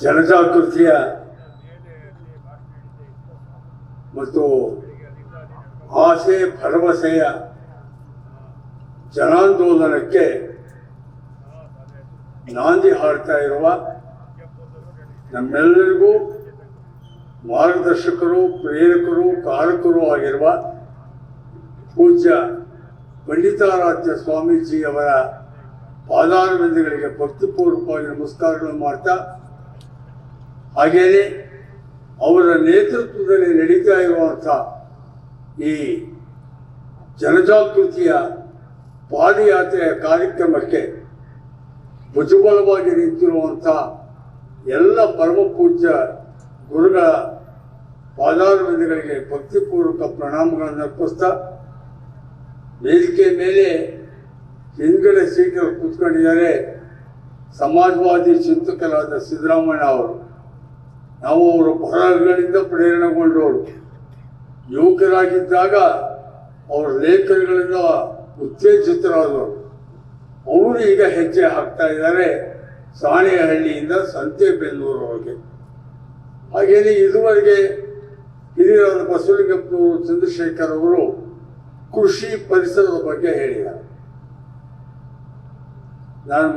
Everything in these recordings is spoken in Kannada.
ಜನಜಾಗೃತಿಯ ಮತ್ತು ಆಸೆ ಭರವಸೆಯ ಜನಾಂದೋಲನಕ್ಕೆ ನಾಂದಿ ಹಾಡ್ತಾ ಇರುವ ನಮ್ಮೆಲ್ಲರಿಗೂ ಮಾರ್ಗದರ್ಶಕರು, ಪ್ರೇರಕರು, ಕಾರಕರು ಆಗಿರುವ ಪೂಜ್ಯ ಪಂಡಿತಾರಾಧ್ಯ ಸ್ವಾಮೀಜಿಯವರ ಪಾದಾರವಿಂದಗಳಿಗೆ ಭಕ್ತಿಪೂರ್ವಕವಾಗಿ ನಮಸ್ಕಾರಗಳನ್ನು ಮಾಡ್ತಾ ಹಾಗೆಯೇ ಅವರ ನೇತೃತ್ವದಲ್ಲಿ ನಡೀತಾ ಇರುವಂಥ ಈ ಜನಜಾಗೃತಿಯ ಪಾದಯಾತ್ರೆಯ ಕಾರ್ಯಕ್ರಮಕ್ಕೆ ಭುಜಬಲವಾಗಿ ನಿಂತಿರುವಂಥ ಎಲ್ಲ ಪರಮ ಪೂಜ್ಯ ಗುರುಗಳ ಪಾದಾರವಿಂದಗಳಿಗೆ ಭಕ್ತಿಪೂರ್ವಕ ಪ್ರಣಾಮಗಳನ್ನು ಅರ್ಪಿಸ್ತಾ ವೇದಿಕೆ ಮೇಲೆ ಹಿಂದ್ಗಡೆ ಸೀಟಲ್ಲಿ ಕೂತ್ಕೊಂಡಿದ್ದಾರೆ ಸಮಾಜವಾದಿ ಚಿಂತಕರಾದ ಸಿದ್ದರಾಮಯ್ಯ ಅವರು. ನಾವು ಅವರ ಬರಹಗಳಿಂದ ಪ್ರೇರಣೆಗೊಂಡವರು. ಯುವಕರಾಗಿದ್ದಾಗ ಅವರ ಲೇಖನಗಳಿಂದ ಉತ್ತೇಜಿತರಾದವರು. ಅವರು ಈಗ ಹೆಜ್ಜೆ ಹಾಕ್ತಾ ಇದ್ದಾರೆ ಸಾಣೆಹಳ್ಳಿಯಿಂದ ಸಂತೆಬೆನ್ನೂರವರೆಗೆ ಹಾಗೆಯೇ ಇದುವರೆಗೆ ಹಿರಿಯರಾದ ಬಸವಲಿಂಗಪ್ಪನವರು, ಚಂದ್ರಶೇಖರ್ ಅವರು ಕೃಷಿ ಪರಿಸರದ ಬಗ್ಗೆ ಹೇಳಿದ್ದಾರೆ. ನಾನು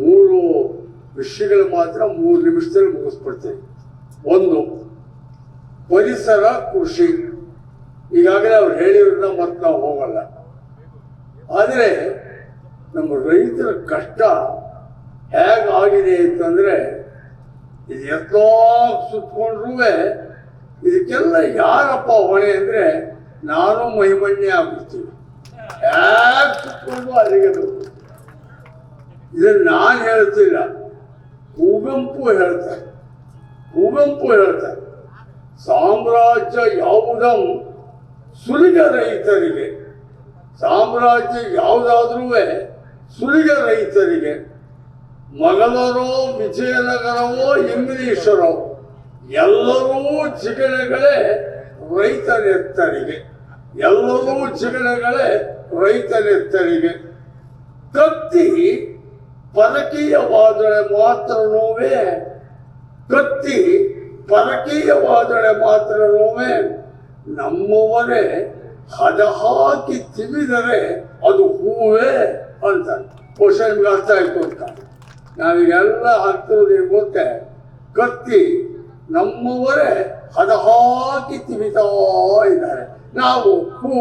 ಮೂರು ವಿಷಯಗಳು ಮಾತ್ರ ಮೂರು ನಿಮಿಷದಲ್ಲಿ ಮುಗಿಸ್ಬಿಡ್ತೇನೆ. ಒಂದು ಪರಿಸರ ಕೃಷಿ. ಈಗಾಗಲೇ ಅವ್ರು ಹೇಳಿರೋದನ್ನ ಮತ್ತೆ ನಾವು ಹೋಗಲ್ಲ. ಆದರೆ ನಮ್ಮ ರೈತರ ಕಷ್ಟ ಹೇಗಾಗಿದೆ ಅಂತಂದ್ರೆ, ಇದು ಎಷ್ಟೋ ಸುತ್ಕೊಂಡ್ರೂ ಇದಕ್ಕೆಲ್ಲ ಯಾರಪ್ಪ ಹೊಣೆ ಅಂದ್ರೆ ನಾನು ಮೈಮಣ್ಯ ಆಗ್ಬಿಡ್ತೀವಿ ಹೇಗೆ ಸುತ್ತಕೊಂಡು ಅಲ್ಲಿಗೆ ಇದನ್ನು ನಾನು ಹೇಳ್ತಿಲ್ಲ ಕುವೆಂಪು ಹೇಳ್ತಾರೆ. ಕುವೆಂಪು ಹೇಳ್ತಾರೆ ಸಾಮ್ರಾಜ್ಯ ಯಾವುದಂ ಸುಲಿಗ ರೈತರಿಗೆ. ಸಾಮ್ರಾಜ್ಯ ಯಾವುದಾದ್ರೂ ಸುಲಿಗ ರೈತರಿಗೆ. ಮಗಲರೋ ವಿಜಯನಗರವೋ ಇಂಗ್ಲಿಷರೋ ಎಲ್ಲರೂ ಜಿಗಣೆಗಳೇ ರೈತನೆತ್ತರಿಗೆ. ಎಲ್ಲರೂ ಜಿಗಣೆಗಳೇ ರೈತನೆತ್ತರಿಗೆ. ಕತ್ತಿ ಪರಕೀಯವಾದರೆ ಮಾತ್ರ ನೋವೇ ಕತ್ತಿ ಮಾತ್ರ ರೋಮೇನ್ ನಮ್ಮವರೇ ಹದ ಹಾಕಿ ತಿವಿದರೆ ಅದು ಹೂವೇ ಅಂತ ಬಹುಶಃ ಅರ್ಥ ಆಯ್ತು ಅಂತ. ನಾವೀಗೆಲ್ಲ ಹಾಕ್ತಿರೋದೇ ಗೊತ್ತೆ ಕತ್ತಿ ನಮ್ಮವರೇ ಹದ ಹಾಕಿ ತಿವಿತಾ ಇದ್ದಾರೆ. ನಾವು ಹೂ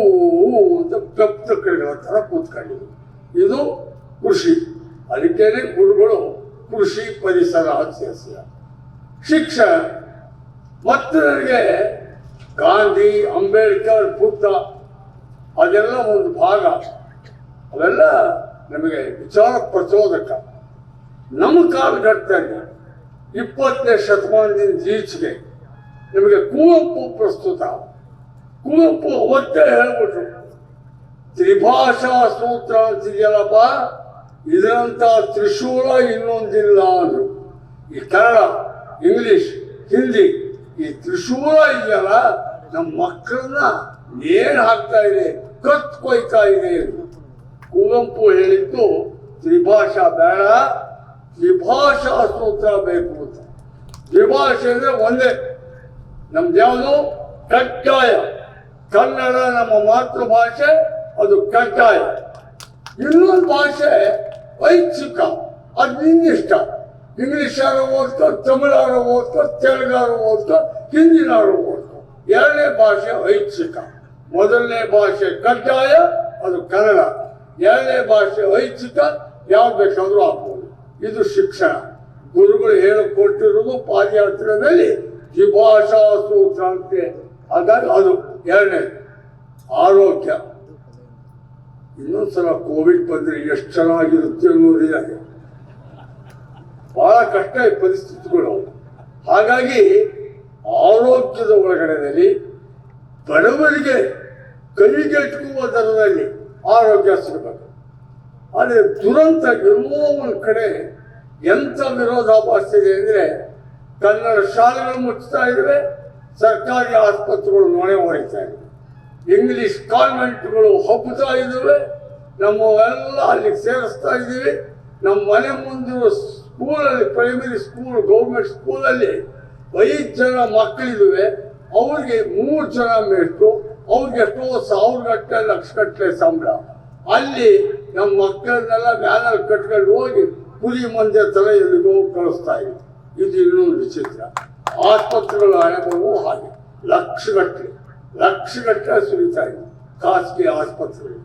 ಅಂತ ಕಪ್ತ ಕಡೆಗಳ ಥರ ಕೂತ್ಕೊಂಡಿದ್ವಿ ಇದು ಕೃಷಿ. ಅದಕ್ಕೇನೆ ಗುರುಗಳು ಕೃಷಿ ಪರಿಸರ ಅಂತ ಶಿಕ್ಷಣ ಮತ್ತು ಗಾಂಧಿ, ಅಂಬೇಡ್ಕರ್, ಬುದ್ಧ, ಅದೆಲ್ಲ ಒಂದು ಭಾಗ. ಅವೆಲ್ಲ ನಮಗೆ ವಿಚಾರ ಪ್ರಚೋದಕ. ನಮ್ಮ ಕಾಲಘಟ್ಟದಲ್ಲಿ ಇಪ್ಪತ್ತನೇ ಶತಮಾನದಿಂದ ಈಚೆಗೆ ನಿಮಗೆ ಕುವೆಂಪು ಪ್ರಸ್ತುತ. ಕುವೆಂಪು ಅವತ್ತೇ ಹೇಳ್ಬಿಟ್ರು. ತ್ರಿಭಾಷಾ ಸೂತ್ರ ಅಂತಿದೆಯಲ್ಲಪ್ಪ ಇದರಂತ ತ್ರಿಶೂಲ ಇನ್ನೊಂದಿಲ್ಲ ಅಂದ್ರು. ಈ ಕನ್ನಡ ಇಂಗ್ಲಿಷ್ ಹಿಂದಿ ಈ ತ್ರಿಶೂಲ ಇದೆಯಲ್ಲ ನಮ್ಮ ಮಕ್ಕಳನ್ನ ನೇಣು ಹಾಕ್ತಾ ಇದೆ ಕತ್ ಕೊಯ್ತಾ ಇದೆ. ಕುವೆಂಪು ಹೇಳಿದ್ದು, ತ್ರಿಭಾಷಾ ಬೇಡ, ತ್ರಿಭಾಷಾ ಸೂತ್ರ ಬೇಕು ಅಂತ. ತ್ರಿಭಾಷೆ ಅಂದ್ರೆ ಒಂದೇ, ನಮ್ದು ಯಾವುದು? ಕಡ್ಡಾಯ. ಕನ್ನಡ ನಮ್ಮ ಮಾತೃಭಾಷೆ, ಅದು ಕಡ್ಡಾಯ. ಇನ್ನೊಂದು ಭಾಷೆ ಐಚ್ಛಿಕ, ಅದು ನಿನ್ನಿಷ್ಟ. ಇಂಗ್ಲಿಷಾರ ಓದ್ಕೋ, ತಮಿಳಾರ ಓದ್ಕೋ ತೆಲುಗಾರು ಓದ್ಕೋ, ಹಿಂದಿನಾರು ಓದ್ಕೋ. ಎರಡನೇ ಭಾಷೆ ಐಚ್ಛಿಕ. ಮೊದಲನೇ ಭಾಷೆ ಕಡ್ಡಾಯ, ಅದು ಕನ್ನಡ. ಎರಡನೇ ಭಾಷೆ ಐಚ್ಛಿಕ ಯಾವ ಬೇಕಾದರೂ ಆಗ್ಬೋದು. ಇದು ಶಿಕ್ಷಣ. ಗುರುಗಳು ಹೇಳಿಕೊಟ್ಟಿರೋದು ಪಾದಯಾತ್ರೆಯಲ್ಲಿ ದ್ವಿಭಾಷಾ ಸೂತ್ರ ಅಂತೆ ಹಾಗಾಗಿ ಅದು ಎರಡನೇ. ಆರೋಗ್ಯ. ಇನ್ನೊಂದ್ಸಲ ಕೋವಿಡ್ ಬಂದ್ರೆ ಎಷ್ಟು ಚೆನ್ನಾಗಿರುತ್ತೆ ಅನ್ನೋದಿದೆ ಬಹಳ ಕಷ್ಟ ಈ ಪರಿಸ್ಥಿತಿಗಳು. ಹಾಗಾಗಿ ಆರೋಗ್ಯದ ಒಳಗಡೆಯಲ್ಲಿ ಬಡವರಿಗೆ ಕೈಗೆಟುಕುವ ದರದಲ್ಲಿ ಆರೋಗ್ಯ ಸಿಗಬೇಕು. ಆದರೆ ದುರಂತ ಎಲ್ಲೋ ಒಂದು ಕಡೆ ಎಂಥ ವಿರೋಧಾಭಾಸ ಇದೆ ಅಂದರೆ ಕನ್ನಡ ಶಾಲೆಗಳು ಮುಚ್ಚುತ್ತಾ ಇದ್ದಾವೆ, ಸರ್ಕಾರಿ ಆಸ್ಪತ್ರೆಗಳು ನೊಣೆ ಹೊಡಿತಾ ಇವೆ ಇಂಗ್ಲಿಷ್ ಕಾನ್ವೆಂಟ್ಗಳು ಹಬ್ಬುತ್ತಾ ಇದ್ದಾವೆ ಎಲ್ಲ ಅಲ್ಲಿಗೆ ಸೇರಿಸ್ತಾ ಇದ್ದೀವಿ. ನಮ್ಮ ಮನೆ ಮುಂದಿರೋ ಸ್ಕೂಲಲ್ಲಿ ಪ್ರೈಮರಿ ಸ್ಕೂಲ್ ಗೌರ್ಮೆಂಟ್ ಸ್ಕೂಲಲ್ಲಿ ಐದು ಜನ ಮಕ್ಕಳಿದುವೆ. ಅವ್ರಿಗೆ ಮೂರು ಜನ ಮೇಷ್ಟ್ರು. ಅವ್ರಿಗೆ ಎಷ್ಟೋ ಸಾವಿರ ಗಟ್ಟಲೆ ಲಕ್ಷ ಗಟ್ಟಲೆ ಸಂಬಳ. ಅಲ್ಲಿ ನಮ್ಮ ಮಕ್ಕಳನ್ನೆಲ್ಲ ವ್ಯಾನಲ್ಲಿ ಕಟ್ಕೊಂಡು ಹೋಗಿ ಕುರಿ ಮಂದಿ ಥರ ಎಲ್ಲಿಗೋ ಕಳಿಸ್ತಾ ಇದ್ರು. ಇದು ಇನ್ನೊಂದು ವಿಚಿತ್ರ. ಆಸ್ಪತ್ರೆಗಳ ಹಣವು ಹಾಗೆ. ಲಕ್ಷಗಟ್ಟಲೆ ಲಕ್ಷಗಟ್ಟಲೆ ಸುರಿತಾ ಇದೆ ಖಾಸಗಿ ಆಸ್ಪತ್ರೆಗಳು.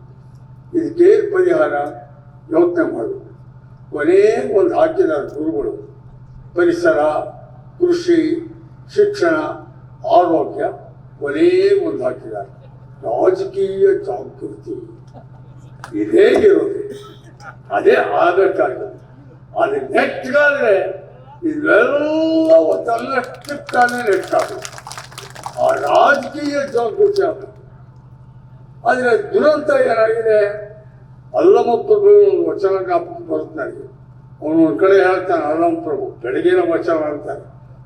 ಇದಕ್ಕೆ ಪರಿಹಾರ? ಯೋಚನೆ ಮಾಡಬೇಕು ಕೊನೆಗೆ ಒಂದು ಹಾಕಿದ್ದಾರೆ ಗುರುಗಳು. ಪರಿಸರ, ಕೃಷಿ, ಶಿಕ್ಷಣ, ಆರೋಗ್ಯ ಕೊನೆಗೆ ಒಂದು ಹಾಕಿದ್ದಾರೆ ರಾಜಕೀಯ ಜಾಗೃತಿ. ಇದೇ ಇರೋದು. ಅದೇ ಆಗಕ್ಕಾಗಲ್ಲ ಅದು ನೆಟ್ಗಾದ್ರೆ ಇವೆಲ್ಲ ತನ್ನಷ್ಟಕ್ಕೆ ತಾನೇ ನೆಟ್ಟಾಗುತ್ತೆ ಆ ರಾಜಕೀಯ ಜಾಗೃತಿ ಆಗಬೇಕು ಆದರೆ ದುರಂತ ಏನಾಗಿದೆ? ಅಲ್ಲಮ ಪ್ರಭು ಒಂದು ವಚನ ನನಗೆ ಅವನು ಒಂದು ಕಡೆ ಹೇಳ್ತಾನೆ ಅಲ್ಲಮ ಪ್ರಭು ಬೆಳಗಿನ ವಚನ ಅಂತಾರೆ.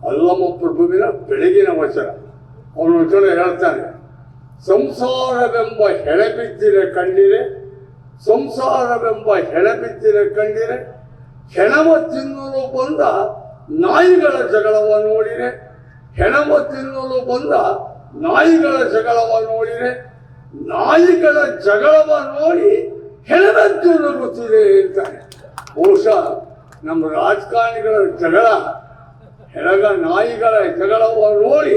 ಅಲ್ಲಮ ಪ್ರಭುವಿನ ಬೆಳಗಿನ ವಚನ. ಅವನು ಒಂದು ಕಡೆ ಹೇಳ್ತಾನೆ, ಸಂಸಾರವೆಂಬ ಹೆಳೆ ಬಿದ್ದಿರೆ ಕಂಡಿರೆ ಸಂಸಾರವೆಂಬ ಹೆಳೆ ಬಿದ್ದಿರೆ ಕಂಡಿರೆ ಹೆಣವ ತಿನ್ನಲು ಬಂದ ನಾಯಿಗಳ ಜಗಳವ ನೋಡಿರೆ ಹೆಣವ ತಿನ್ನಲು ಬಂದ ನಾಯಿಗಳ ಜಗಳವ ನೋಡಿರೆ, ನಾಯಿಗಳ ಜಗಳವ ನೋಡಿ ಹೆಣದಂತೂ ಗೊತ್ತಿದೆ ಹೇಳ್ತಾರೆ. ಬಹುಶಃ ನಮ್ಮ ರಾಜಕಾರಣಿಗಳ ಜಗಳ ಹೆಳಗ ನಾಯಿಗಳ ಜಗಳವ ನೋಡಿ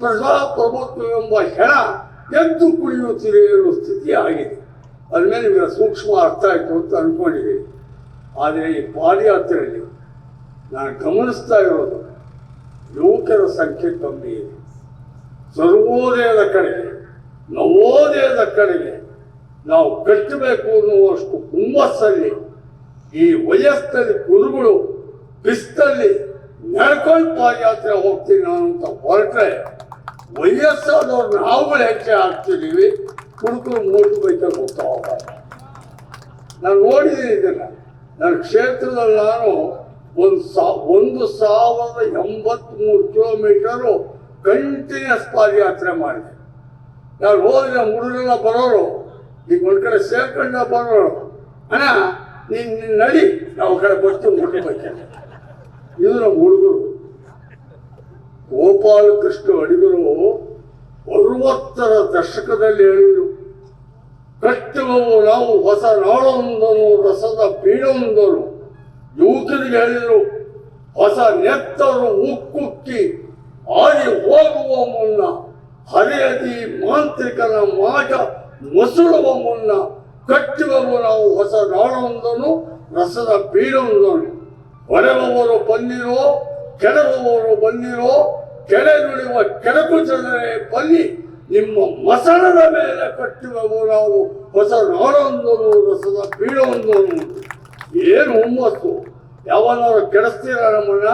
ಪ್ರಜಾಪ್ರಭುತ್ವವೆಂಬ ಹೆಣ ಎದ್ದು ಕುಡಿಯುತ್ತಿದೆ ಎನ್ನುವ ಸ್ಥಿತಿ ಆಗಿದೆ. ಅದ್ಮೇಲೆ ನಿಮಗೆ ಸೂಕ್ಷ್ಮ ಅರ್ಥ ಆಯಿತು ಅಂತ ಅನ್ಕೊಂಡಿದ್ದೀನಿ. ಆದರೆ ಈ ಪಾದಯಾತ್ರೆಯಲ್ಲಿ ನಾನು ಗಮನಿಸ್ತಾ ಇರೋದು, ಯುವಕರ ಸಂಖ್ಯೆ ಕಮ್ಮಿ ಇದೆ. ಸರ್ವೋದಯದ ಕಡೆಗೆ, ನವೋದಯದ ಕಡೆಗೆ ನಾವು ಕಟ್ಟಬೇಕು ಅನ್ನುವಷ್ಟು ಹುಮ್ಮಸ್ಸಲ್ಲಿ ಈ ವಯಸ್ಸಲ್ಲಿ ಗುರುಗಳು ಬಿಸ್ತಲ್ಲಿ ನಡ್ಕೊಂಡು ಪಾದಯಾತ್ರೆ ಹೋಗ್ತೀನಿ ನಾನು ಅಂತ ಹೊರಟ್ರೆ ವಯಸ್ಸಾದವ್ರು ನಾವುಗಳು ಹೆಚ್ಚೆ ಆಗ್ತಿದ್ದೀವಿ ಹುಡುಗರು ಮೂರು ಬೈಕಲ್ಲಿ ಹೋಗ್ತಾ ಹೋಗ್ತಾರೆ ನಾನು ನೋಡಿದ್ದೀನಿ ಇದನ್ನ. ನನ್ನ ಕ್ಷೇತ್ರದಲ್ಲಿ ನಾನು ಒಂದು ಸಾ, ಒಂದು ಸಾವಿರದ ಎಂಬತ್ಮೂರು ಕಿಲೋಮೀಟರು ಕಂಟಿನ್ಯೂಸ್ ಪಾದಯಾತ್ರೆ ಮಾಡಿದೆ. ನಾನು ಹೋದ್ರೆ ಹುಡುಗರೆಲ್ಲ ಬರೋರು ಈಗ ಒಂದ್ ಕಡೆ ಸೇರ್ಕೊಂಡ ಬರೋರು. ಅಣ್ಣ, ನೀನ್ ನಡಿ, ನಾವು ಕಡೆ ಬರ್ತೀವಿ ಮುಟ್ಟಬೇಕು ಇದು ನಮ್ಮ ಹುಡುಗರು. ಗೋಪಾಲಕೃಷ್ಣ ಅಡಿಗರು ಅರವತ್ತರ ದಶಕದಲ್ಲಿ ಹೇಳಿದರು ಕಟ್ಟುವವು ನಾವು ಹೊಸ ನಾಳೊಂದನು, ರಸದ ಬೀಳೊಂದನು. ಯುವಕರಿಗೆ ಹೇಳಿದರು, ಹೊಸ ನೆತ್ತರು ಉಕ್ಕುಕ್ಕಿ ಆಡಿ ಹೋಗುವ ಮುನ್ನ ಹರಿಯದಿ ಮಾಂತ್ರಿಕನ ಮಾಟ ಮೊಸಳುವ ಮುನ್ನ ಕಟ್ಟುವವು ನಾವು ಹೊಸ ನಾಳೊಂದನು ರಸದ ಪೀಡೊಂದನು ಹೊಡೆಯುವವರು ಬಂದಿರೋ ಕೆಡವರು ಬಂದಿರೋ ಕೆಡೆ ನುಡಿಯುವ ಕೆಡಕು ಜನರೇ ಬನ್ನಿ ನಿಮ್ಮ ಮಸಣದ ಮೇಲೆ ಕಟ್ಟುವವು ನಾವು ಹೊಸ ನಾಡೊಂದನು ರಸದ ಪೀಡೊಂದನು ಏನು ಹುಮ್ಮಸ್ಸು? ಯಾವನಾರು ಕೆಡಿಸ್ತೀರಾ ನಮ್ಮನ್ನ?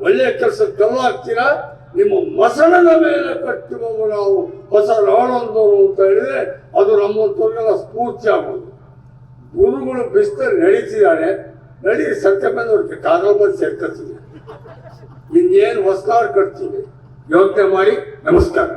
ಒಳ್ಳೆಯ ಕೆಲಸ ಕಲ್ಲಾಗ್ತೀರಾ ನಿಮ್ಮ ಮಸಣದ ಮೇಲೆ ಕಟ್ಟುವವರು ನಾವು ಹೊಸ ನಾಡೊಂದನು ಅಂತ ಹೇಳಿದ್ರೆ ಅದು ನಮ್ಮಂಥವ್ರಿಗೆಲ್ಲ ಸ್ಫೂರ್ತಿ ಆಗೋದು ಗುರುಗಳು ಬಿಸ್ತರ್ ನಡೀತಿದ್ದಾರೆ. ನಡಿ ಸತ್ಯ ಬಂದವ್ರಿಗೆ ಕಾಗಲ್ ಬಂದು ಸೇರ್ಕೊತೀವಿ ಇನ್ನೇನು ಹೊಸದಾರು ಕಟ್ತೀವಿ ಯೋಚನೆ ಮಾಡಿ ನಮಸ್ಕಾರ.